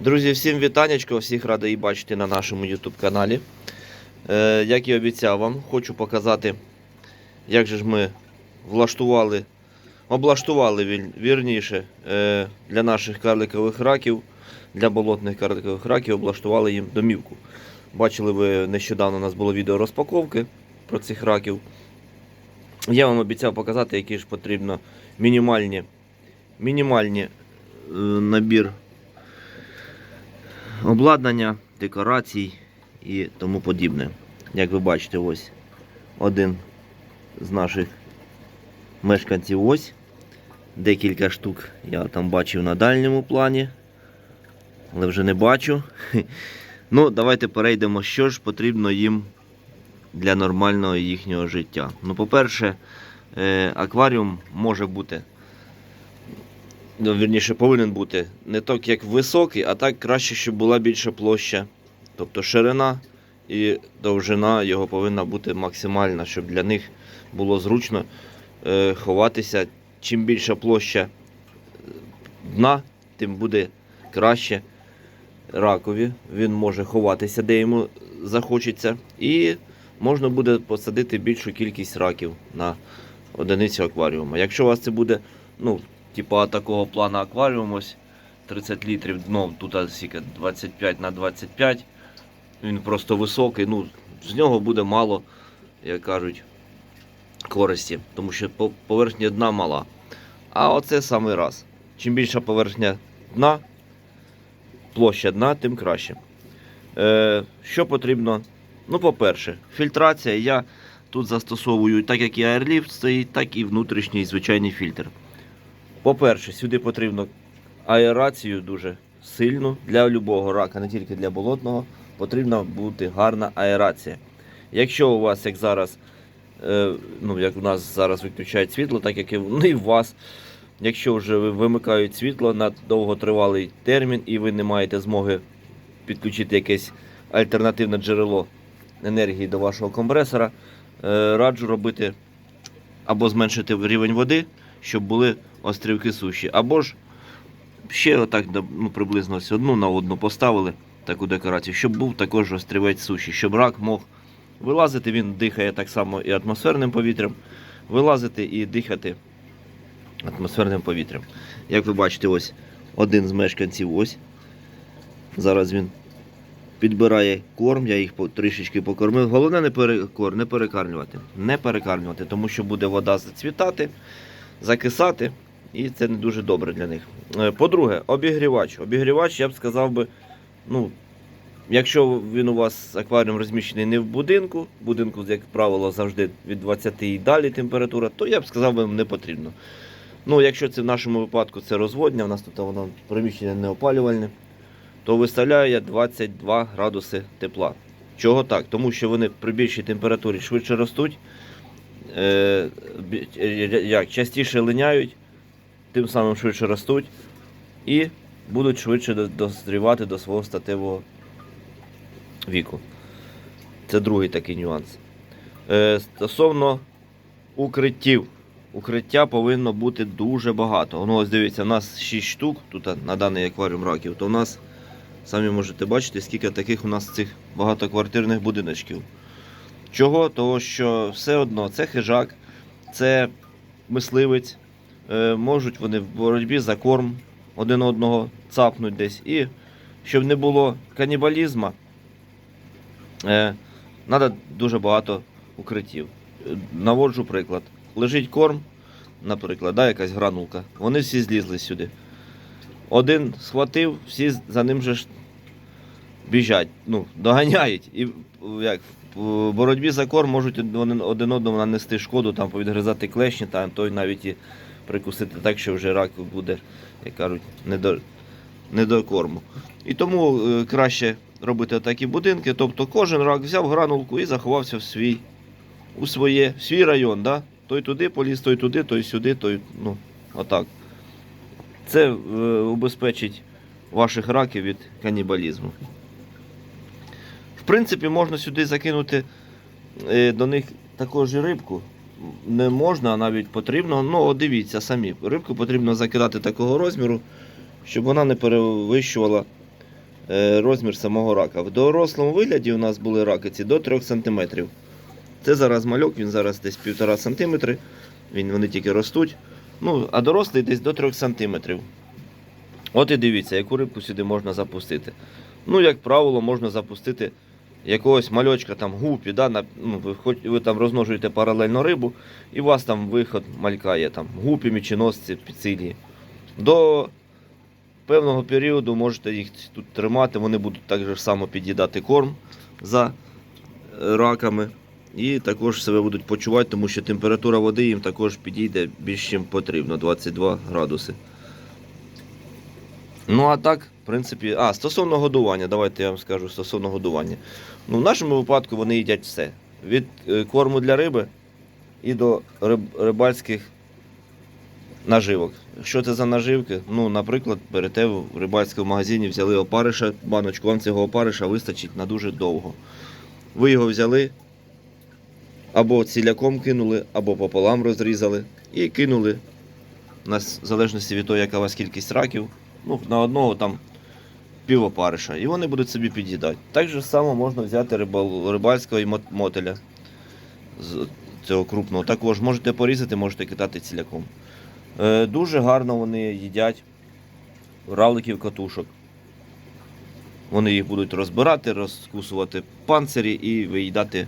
Друзі, всім вітанечко, всіх радий бачити на нашому YouTube каналі. Е, як і обіцяв вам, хочу показати, як же ж ми влаштували, облаштували вірніше е, для наших карликових раків, для болотних карликових раків облаштували їм домівку. Бачили ви нещодавно у нас було відео розпаковки про цих раків. Я вам обіцяв показати, які ж потрібно мінімальні, мінімальні е, набір обладнання, декорацій і тому подібне. Як ви бачите, ось один з наших мешканців ось. Декілька штук я там бачив на дальньому плані, але вже не бачу. Ну, давайте перейдемо, що ж потрібно їм для нормального їхнього життя. Ну, по-перше, е, акваріум може бути ну, вірніше, повинен бути не так, як високий, а так краще, щоб була більша площа. Тобто ширина і довжина його повинна бути максимальна, щоб для них було зручно е, ховатися. Чим більша площа дна, тим буде краще ракові. Він може ховатися, де йому захочеться. І можна буде посадити більшу кількість раків на одиницю акваріуму. Якщо у вас це буде, ну, типа такого плану акваріум, ось 30 літрів дно, тут скільки 25 на 25. Він просто високий. Ну, з нього буде мало, як кажуть, користі, тому що поверхня дна мала. А оце самий раз. Чим більша поверхня дна, площа дна, тим краще. Е, що потрібно? Ну, по-перше, фільтрація. Я тут застосовую так як і Airlift стоїть, так і внутрішній звичайний фільтр. По-перше, сюди потрібно аерацію дуже сильну для любого рака, не тільки для болотного, потрібна бути гарна аерація. Якщо у вас, як зараз, е, ну як у нас зараз виключають світло, так як і ну, в вас, якщо вже вимикають світло на довготривалий термін і ви не маєте змоги підключити якесь альтернативне джерело енергії до вашого компресора, е, раджу робити або зменшити рівень води, щоб були острівки суші. Або ж ще отак ну, приблизно одну на одну поставили таку декорацію, щоб був також острівець суші, щоб рак мог вилазити, він дихає так само і атмосферним повітрям, вилазити і дихати атмосферним повітрям. Як ви бачите, ось один з мешканців ось. Зараз він підбирає корм, я їх трішечки покормив. Головне не, перекор, не перекармлювати. Не перекармлювати, тому що буде вода зацвітати, закисати, і це не дуже добре для них. Е, По-друге, обігрівач. Обігрівач, я б сказав би, ну, якщо він у вас акваріум розміщений не в будинку, будинку, як правило, завжди від 20 і далі температура, то я б сказав би, не потрібно. Ну, якщо це в нашому випадку це розводня, у нас тут воно приміщення не опалювальне, то виставляю я 22 градуси тепла. Чого так? Тому що вони при більшій температурі швидше ростуть, е, е, як, частіше линяють, тим самим швидше ростуть і будуть швидше дозрівати до свого статевого віку. Це другий такий нюанс. Е, стосовно укриттів. Укриття повинно бути дуже багато. Ну, ось дивіться, у нас 6 штук тут на даний акваріум раків, то у нас, самі можете бачити, скільки таких у нас цих багатоквартирних будиночків. Чого? Того, що все одно це хижак, це мисливець, е, можуть вони в боротьбі за корм один одного цапнуть десь. І щоб не було канібалізму, треба дуже багато укриттів. Е, Наводжу приклад. Лежить корм, наприклад, да, якась гранулка. Вони всі злізли сюди. Один схватив, всі за ним же біжать, ну, доганяють. І як, в боротьбі за корм можуть один один одному нанести шкоду, там повідгризати клешні, там той навіть і прикусити так, що вже рак буде, як кажуть, не до, не до корму. І тому е, краще робити такі будинки. Тобто кожен рак взяв гранулку і заховався в свій, у своє, в свій район. Да? Той туди поліз, той туди, той сюди, той. Ну, отак. Це е, убезпечить ваших раків від канібалізму. Принципі, можна сюди закинути е, до них також і рибку. Не можна, а навіть потрібно. Ну, дивіться самі. Рибку потрібно закидати такого розміру, щоб вона не перевищувала е, розмір самого рака. В дорослому вигляді у нас були ракиці до 3 см. Це зараз мальок, він зараз десь 1,5 см. Він, вони тільки ростуть. Ну, а дорослий десь до 3 см. От і дивіться, яку рибку сюди можна запустити. Ну, як правило, можна запустити якогось мальочка, там гупі, да, на, ну, ви, хоч, ви там розмножуєте паралельно рибу, і у вас там виход малька є, там гупі, міченосці, піцилії. До певного періоду можете їх тут тримати, вони будуть так же само під'їдати корм за е, раками. І також себе будуть почувати, тому що температура води їм також підійде більш чим потрібно 22 градуси. Ну а так, в принципі, а, стосовно годування, давайте я вам скажу стосовно годування. Ну, в нашому випадку вони їдять все. Від е, корму для риби і до риб, рибальських наживок. Що це за наживки? Ну, наприклад, берете в рибальському магазині, взяли опариша, баночку, вам цього опариша вистачить на дуже довго. Ви його взяли, або ціляком кинули, або пополам розрізали і кинули, в залежності від того, яка у вас кількість раків, ну, на одного там пів опариша. І вони будуть собі під'їдати. Так же само можна взяти рибал, рибальського і мотеля з цього крупного. Також можете порізати, можете кидати ціляком. Е, дуже гарно вони їдять равликів катушок. Вони їх будуть розбирати, розкусувати панцирі і виїдати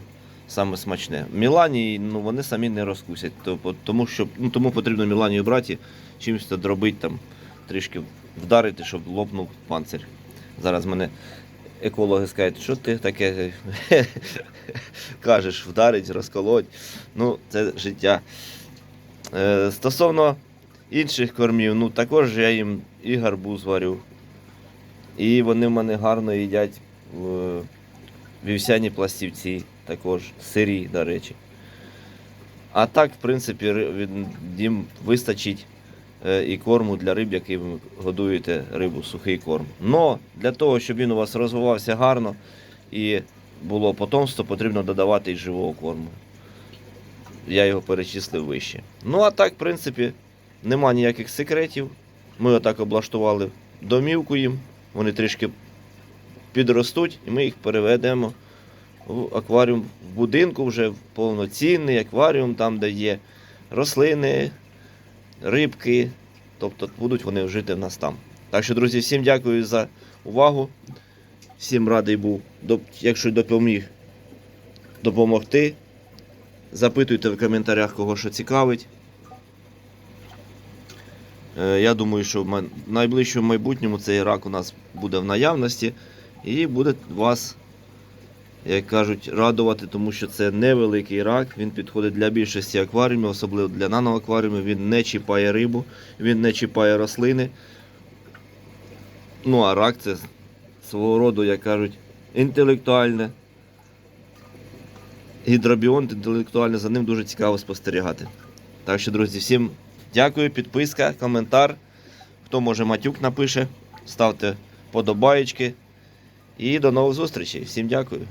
саме смачне. Мілані ну, вони самі не розкусять, тому, що, ну, тому потрібно Міланію брати, чимось дробити, там, трішки вдарити, щоб лопнув панцир. Зараз мене екологи скажуть, що ти таке кажеш, вдарить, розколоть. Ну, це життя. Е, стосовно інших кормів, ну також я їм і гарбуз варю. І вони в мене гарно їдять в вівсяні пластівці, також сирі, до речі. А так, в принципі, їм вистачить і корму для риб, який ви годуєте рибу, сухий корм. Но для того, щоб він у вас розвивався гарно і було потомство, потрібно додавати і живого корму. Я його перечислив вище. Ну а так, в принципі, нема ніяких секретів. Ми отак облаштували домівку їм, вони трішки підростуть, і ми їх переведемо в акваріум в будинку вже в повноцінний акваріум, там, де є рослини, рибки. Тобто будуть вони жити в нас там. Так що, друзі, всім дякую за увагу. Всім радий був, якщо допоміг допомогти. Запитуйте в коментарях, кого що цікавить. Е, Я думаю, що в найближчому майбутньому цей рак у нас буде в наявності і буде вас, як кажуть, радувати, тому що це невеликий рак. Він підходить для більшості акваріумів, особливо для наноакваріумів. Він не чіпає рибу, він не чіпає рослини. Ну а рак це свого роду, як кажуть, інтелектуальне. Гідробіон інтелектуально за ним дуже цікаво спостерігати. Так що, друзі, всім дякую, підписка, коментар. Хто може матюк напише, ставте подобаєчки. І до нових зустрічей. Всім дякую.